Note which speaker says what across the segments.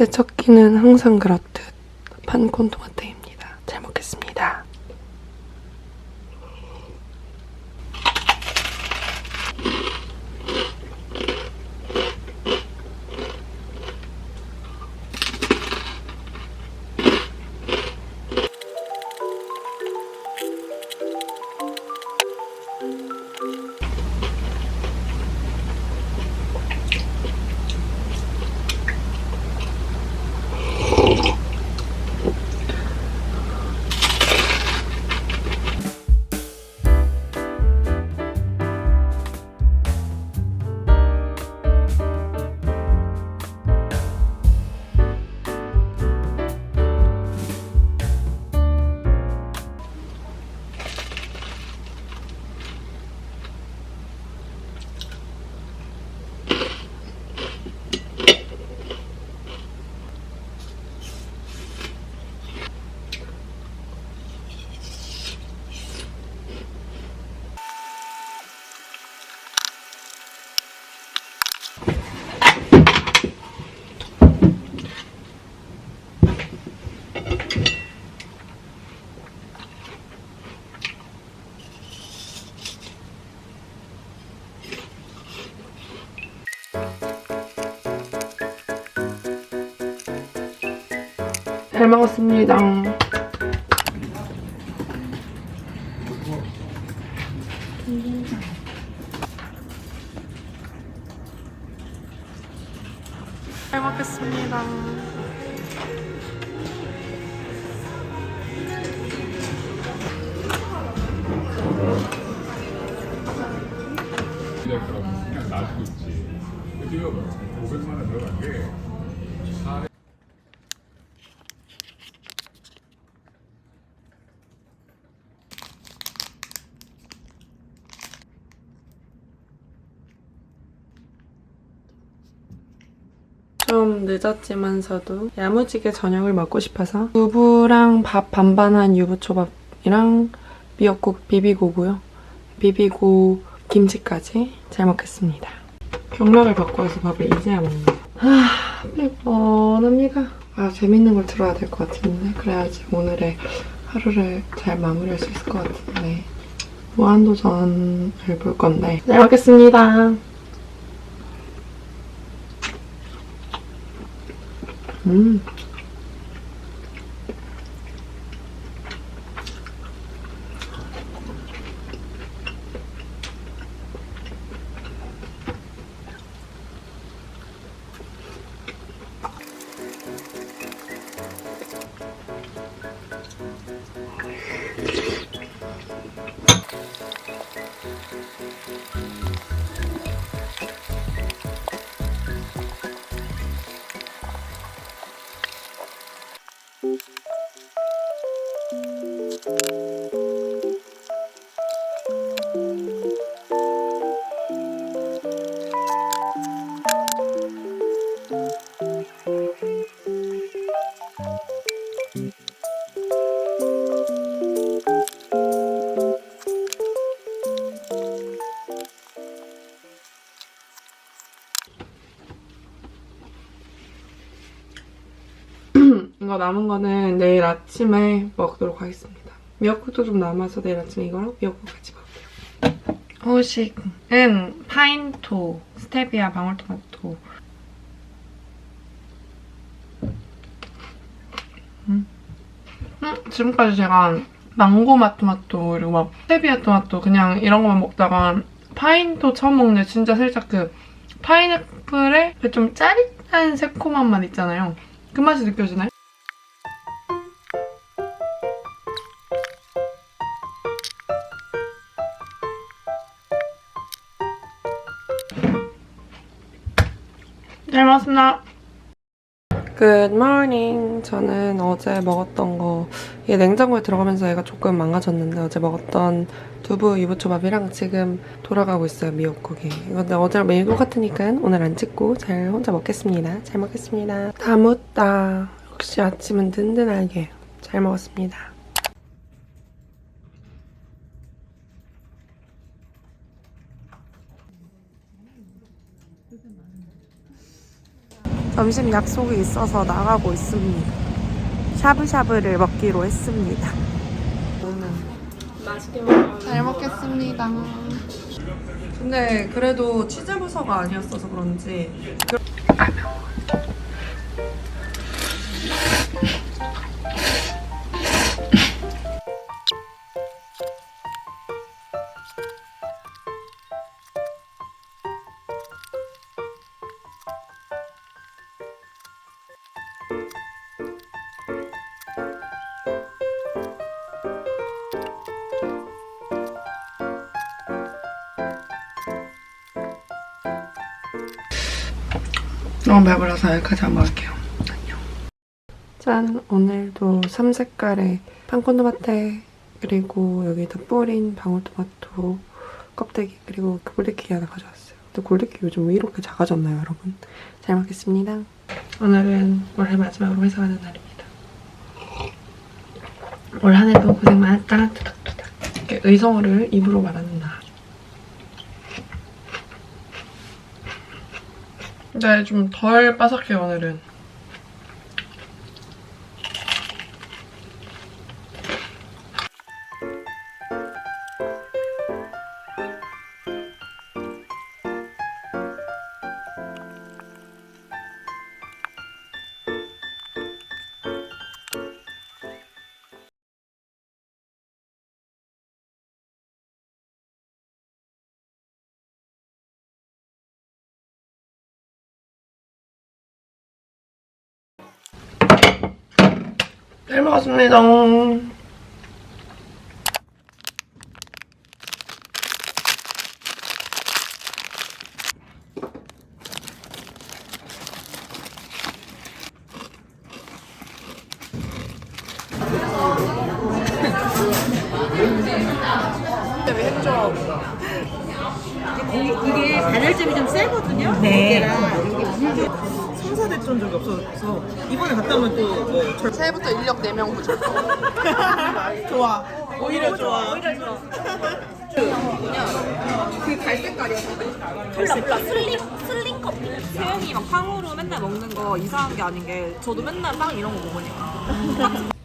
Speaker 1: 제첫 끼는 항상 그렇듯 판콘 토마테입니다. 잘 먹었습니다. 잘 먹겠습니다.
Speaker 2: 그냥 놔두고 있지. 지금 500만 원 들어간 게
Speaker 1: 좀 늦었지만서도 야무지게 저녁을 먹고 싶어서 두부랑 밥 반반한 유부초밥이랑 미역국 비비고고요. 비비고 김치까지 잘 먹겠습니다. 경락을 와서 밥을 이제야 먹는다. 아, 피곤합니다. 아, 재밌는 걸 들어야 될 것 같은데 그래야지 오늘의 하루를 잘 마무리할 수 있을 것 같은데 무한도전을 볼 건데 잘 먹겠습니다. 음. 남은 거는 내일 아침에 먹도록 하겠습니다. 미역국도 좀 남아서 내일 아침에 이거랑 미역국 같이 먹을게요. 후식은 파인토, 스테비아, 방울토마토. 음. 음, 지금까지 제가 망고 마토마토 그리고 막 스테비아 토마토 그냥 이런 것만 먹다가 파인토 처음 먹는데 진짜 살짝 그 파인애플의 그좀 짜릿한 새콤한 맛 있잖아요. 그 맛이 느껴지나요? 잘 먹었습니다. Good. 저는 어제 먹었던 거, 이게 냉장고에 들어가면서 얘가 조금 망가졌는데 어제 먹었던 두부 유부초밥이랑 지금 돌아가고 있어요, 미역국이. 근데 어제랑 매일 똑같으니까 오늘 안 찍고 잘 혼자 먹겠습니다. 잘 먹겠습니다. 다 묻다. 역시 아침은 든든하게 잘 먹었습니다. 점심 약속이 있어서 나가고 있습니다. 샤브샤브를 먹기로 했습니다.
Speaker 3: 맛있게 먹어요.
Speaker 1: 잘 먹겠습니다. 근데 그래도 치즈 부서가 아니었어서 그런지 너무 배불러서 여기까지 안 먹을게요. 안녕. 짠! 오늘도 3색깔의 판콘도마테 그리고 여기다 뿌린 방울토마토 껍데기 그리고 그 골드키 하나 가져왔어요. 근데 골드키 요즘 왜 이렇게 작아졌나요, 여러분? 잘 먹겠습니다. 오늘은 올해 마지막으로 회사 가는 날입니다. 올 한 해도 고생 많았다. 투닥투닥. 이렇게 의성어를 입으로 말하는 날. 네, 좀덜 바삭해요, 오늘은. 잘 먹었습니다.
Speaker 4: 이게 단열점이 좀 세거든요. 네.
Speaker 5: 성사됐던 적이 없어서 이번에 갔다 오면 또뭐 절...
Speaker 1: 새해부터 인력 4명 부족.
Speaker 5: 좋아. 오히려 좋아. 오히려 좋아.
Speaker 3: 몰라 몰라. 슬링 슬링 커피. 세영이 막 팡으로 맨날 먹는 거 이상한 게 아닌 게 저도 맨날 빵 이런 거 먹으니까.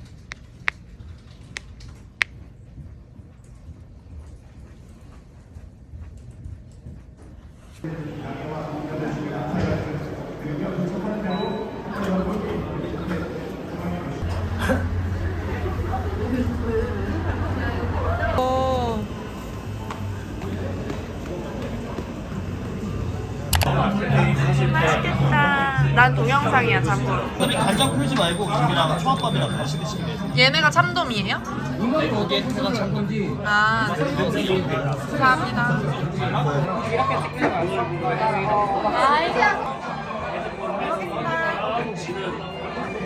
Speaker 3: 맛있겠다. 난 동영상이야 참고로.
Speaker 6: 근데 간장 풀지 말고 김이랑 초밥밥이랑 같이 드시면 돼요.
Speaker 1: 얘네가 참돔이에요?
Speaker 6: 거기에 해가 참건지
Speaker 1: 아, 감사합니다. 이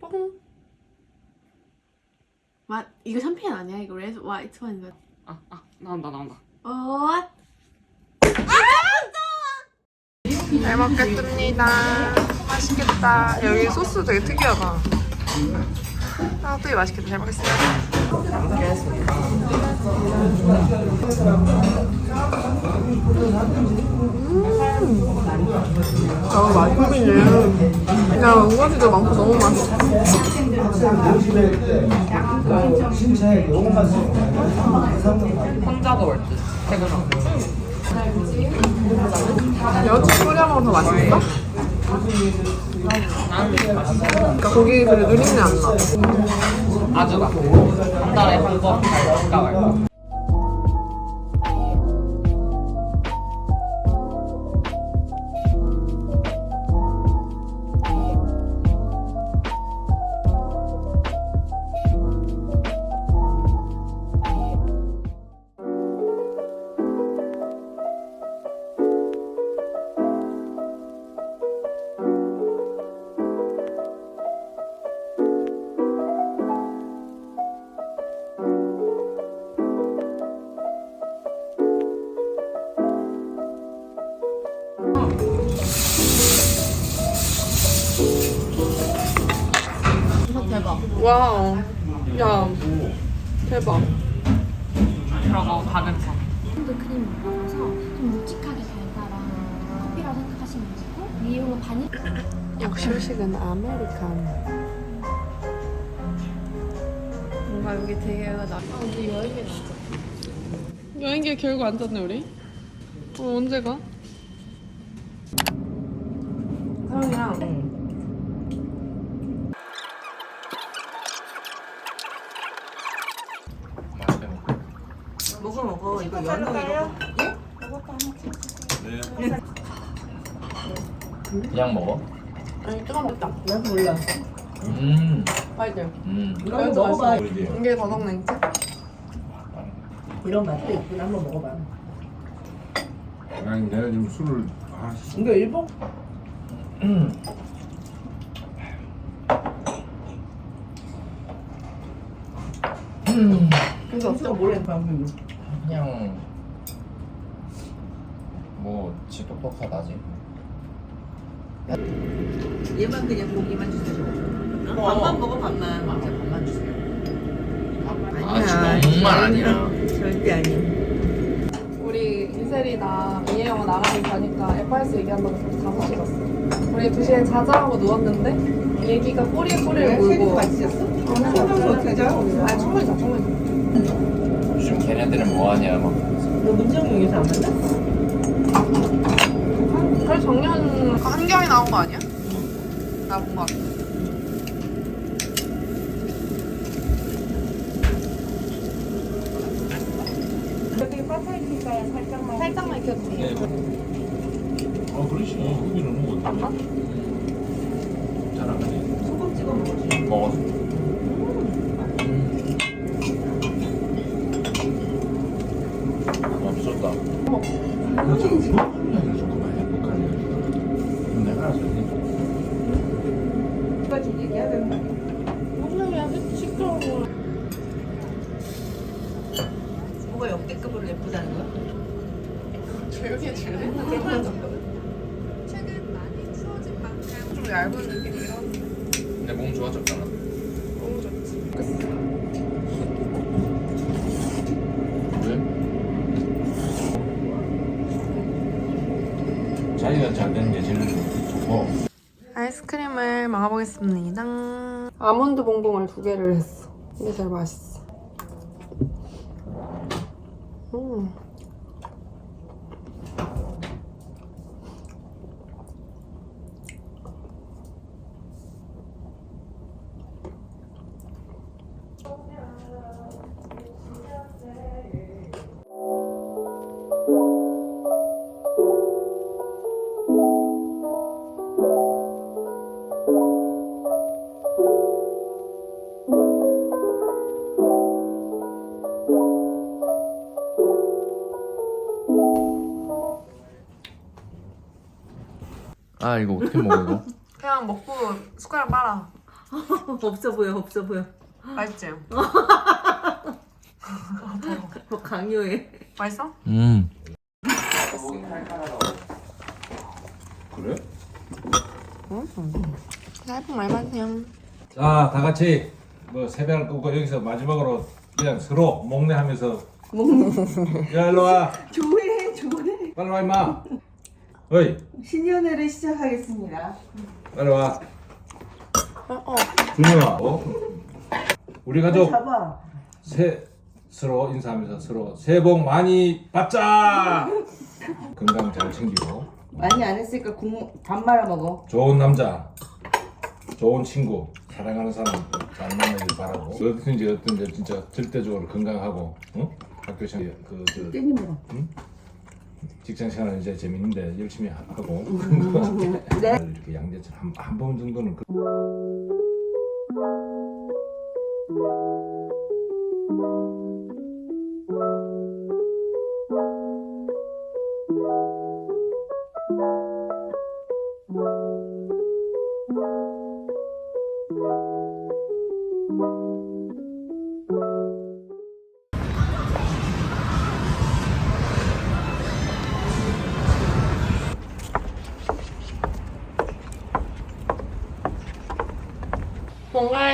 Speaker 1: 뽕.
Speaker 7: 와 이거 샴페인 아니야? 이거 레드 화이트 와인인가?
Speaker 3: 아, 아 나온다 나온다.
Speaker 7: 어
Speaker 1: 잘 먹겠습니다. 맛있겠다. 여기 소스 되게 특이하다. 아, 되게 맛있겠다. 잘 먹겠습니다. 음. 아, 맛있네. 야, 우가지도 많고 너무 맛있어.
Speaker 3: 혼자도 올 듯. 퇴근하고.
Speaker 1: 여치 끓여 먹으면 더 맛있을까? 그러니까 고기 그 누린내 안 나.
Speaker 3: 아주가 한 달에 한 번 갈까 말까.
Speaker 8: 되고 위용은 바닐
Speaker 1: 역시 후식은 아메리카노. 뭔가 여기 되게 나. 아, 근데 여행기 진짜. 여행기 결국 안 잤네 우리. 어, 언제 가? 사랑이랑.
Speaker 4: 먹어 먹어 이거 연어 이거
Speaker 6: 그냥 먹어?
Speaker 1: 아니 뜨거 먹다.
Speaker 4: 난 몰라
Speaker 6: 음.
Speaker 1: 맛있죠?
Speaker 6: 음.
Speaker 4: 이거 한번 먹어봐
Speaker 1: 이게 버섯냉채?
Speaker 4: 이런 맛도 있구나 한번 먹어봐
Speaker 2: 아니 내가 지금 술을 아 씨
Speaker 4: 이거 일본
Speaker 6: 음.
Speaker 1: 그래서
Speaker 4: 진짜 몰래 방금
Speaker 6: 그냥 뭐 지똑똑하다지.
Speaker 4: 얘만 그냥 고기만 주세요 어, 밥만 먹어 밥만 맞아 밥만 주세요
Speaker 6: 아, 정말 아니야.
Speaker 4: 절대 아니야
Speaker 1: 우리 이슬이나 이혜영은 나가기 가니까 FRS 얘기한다고 벌써 5시 갔어. 우리 2시에 자자 하고 누웠는데 얘기가 꼬리에 꼬리를 물고
Speaker 4: 같이 잤어? 청소도 어떻게 자?
Speaker 1: 아니 충분히 자 충분히 자.
Speaker 6: 요즘 걔네들은 뭐하냐 막.
Speaker 4: 너 문정이 여기서 안 만나?
Speaker 1: 그래 정년 한경이 나온 거 아니야? 나본 거 같아.
Speaker 4: 여기 살짝만
Speaker 1: 살짝만 익혀주세요.
Speaker 2: 아 그렇지 고기는 뭐 어때? 잘안 가네
Speaker 4: 소금 찍어 먹어줘
Speaker 6: 먹었어. 아, 미쳤다.
Speaker 2: 이거 좀 소금이나 조금만 행복하네 그럼 내가 알아서 해
Speaker 4: 누가 좀 얘기해야 되는 거 아니야?
Speaker 1: 무슨 시끄러워.
Speaker 4: 뭐가 역대급으로 예쁘다는 거야?
Speaker 1: 조용히 해 줄래? 최근 많이 추워진 만큼 좀 얇은 느낌이라
Speaker 6: 근데 몸 좋아졌잖아.
Speaker 1: 너무 좋지.
Speaker 6: 왜?
Speaker 2: 자기가 잘 되는 게 제일 좋고
Speaker 1: 아이스크림을 먹어보겠습니다. 아몬드 봉봉을 두 개를 했어. 이게 제일 맛있어. 음.
Speaker 6: 아 이거 어떻게 먹어 이거?
Speaker 1: 그냥 먹고 숟가락 빨아.
Speaker 4: 없어 보여 없어 보여
Speaker 1: 맛있지?
Speaker 4: 뭐 강요해
Speaker 1: 맛있어?
Speaker 6: 음.
Speaker 2: 그래?
Speaker 1: 얇은 말 받으세요.
Speaker 2: 자, 다 같이 뭐 세배를 끄고 여기서 마지막으로 그냥 서로 목내 하면서 야 일로 와
Speaker 5: 조회 조회
Speaker 2: 빨리 와 임마 어이
Speaker 5: 신년회를 시작하겠습니다.
Speaker 2: 빨리 와
Speaker 1: 어, 어.
Speaker 2: 준영아 어? 우리 가족
Speaker 5: 잡아.
Speaker 2: 새 서로 인사하면서 서로 새해 복 많이 받자 건강 잘 챙기고
Speaker 5: 많이 안 했으니까 국물 밥 말아 먹어.
Speaker 2: 좋은 남자 좋은 친구 사랑하는 사람 잘 만나길 바라고 어떻든지 어떤지 진짜 절대적으로 건강하고 어? 학교 생활 그저
Speaker 5: 깻잎 먹어.
Speaker 2: 직장 생활은 이제 재밌는데 열심히 하고 음, 그런 거 같아. 음, 음.
Speaker 5: 네.
Speaker 2: 이렇게 양재천 한한 번 정도는 그-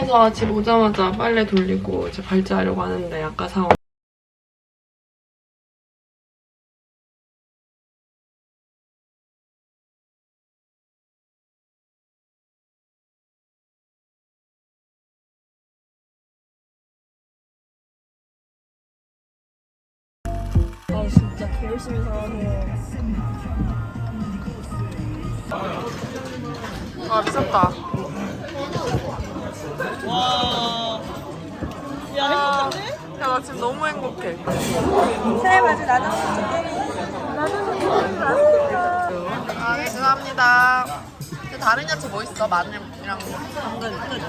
Speaker 5: 본가에서 집 오자마자 빨래 돌리고 이제 발자하려고 하는데 아까 사온
Speaker 7: 아 진짜 개 열심히 살아서
Speaker 5: 아 미쳤다
Speaker 4: 와. 야, 행복한데?
Speaker 5: 야 나 지금 너무 행복해
Speaker 7: 새해 맞이 나는
Speaker 4: 아, 죄송합니다. 근데 다른 야채 뭐 있어? 마늘이랑 당근, 끝.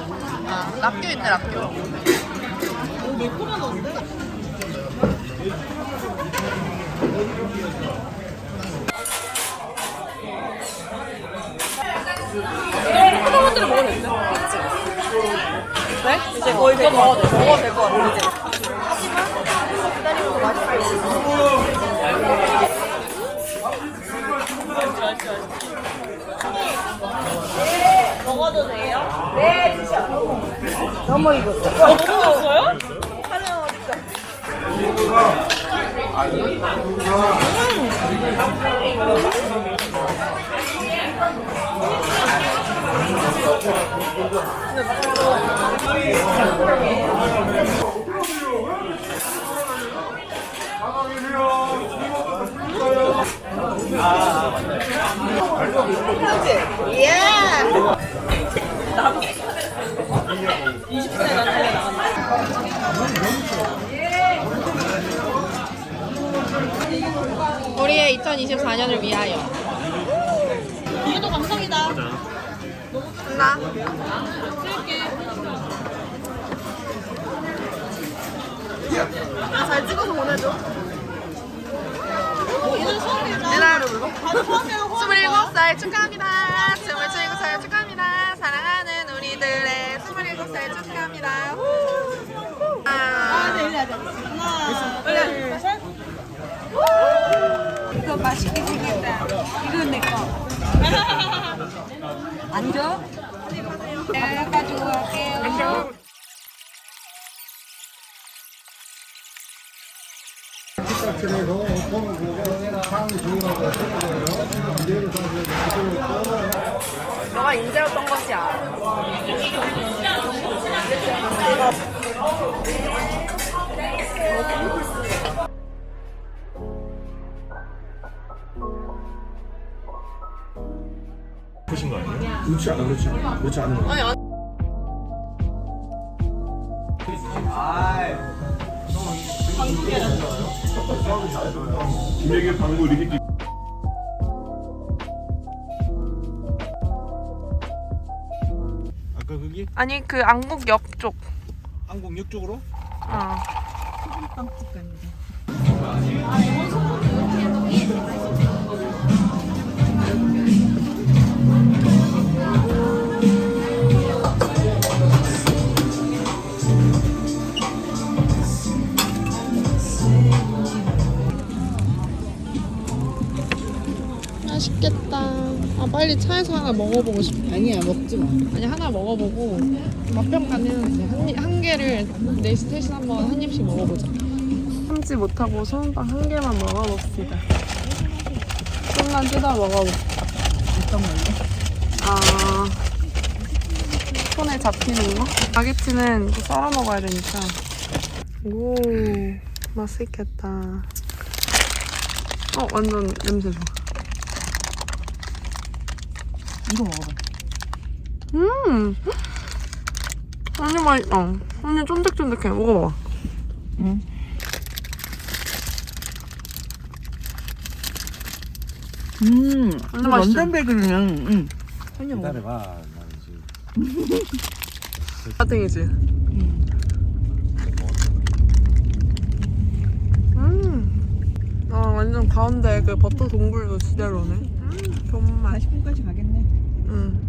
Speaker 4: 아, 락교 있네, 락교. 오, 매콤하던데?
Speaker 7: 사람들은 먹어도 되는데? 그치? 네? 이제 거의 될것 같아. 먹어도 될것 같아 이제
Speaker 4: 먹어도?
Speaker 7: 하나 어딨어?
Speaker 9: 우리의 2024년을 위하여.
Speaker 4: 이것도 감성이다.
Speaker 5: 나
Speaker 4: 잘 찍어서 보내줘. 얘는 수학이잖아.
Speaker 5: 얘나를 불러?
Speaker 4: 다들 수학이랑
Speaker 5: 27살 축하합니다 27살 축하합니다 사랑하는 우리들의 27살 축하합니다 후. 아,
Speaker 4: 네, 일리 하자. 하나, 둘, 셋.
Speaker 7: 이거 맛있게 생겼다 이건 내 거 안 줘? 내가 갈게요
Speaker 5: 너가 인재였던 것이야
Speaker 10: 보신 거 아니에요?
Speaker 2: 그렇지 않아 그렇지 않아 그렇지 않은 거
Speaker 10: 김혜경 방구 이렇게 아까 거기
Speaker 5: 아니 그 안국역 쪽
Speaker 10: 한국역 쪽으로?
Speaker 5: 어. 맛있겠다. 빨리 차에서 하나 먹어보고 싶어.
Speaker 4: 아니야, 먹지 마.
Speaker 5: 아니 하나 먹어보고 맛평가는 한, 입- 한 개를 내일 대신 한번 한 입씩 먹어보자. 참지 못하고 소금빵 한 개만 먹어봅시다. 좀만 뜯어 먹어볼까.
Speaker 4: 어떤 걸로?
Speaker 5: 아 손에 잡히는 거? 바게트는 또 썰어 먹어야 되니까. 오 맛있겠다. 어 완전 냄새 좋아.
Speaker 4: 이거 먹어봐.
Speaker 5: 음. 언니 맛있다. 언니 쫀득쫀득해. 먹어봐.
Speaker 4: 음,
Speaker 5: 완전?
Speaker 4: 런던베그는, 응.
Speaker 2: 기다려봐
Speaker 5: 파팅이지. 음. 아 완전 가운데 그 버터 동굴도 지대로네. 음, 정말.
Speaker 4: 40분까지 가겠네.
Speaker 5: 음.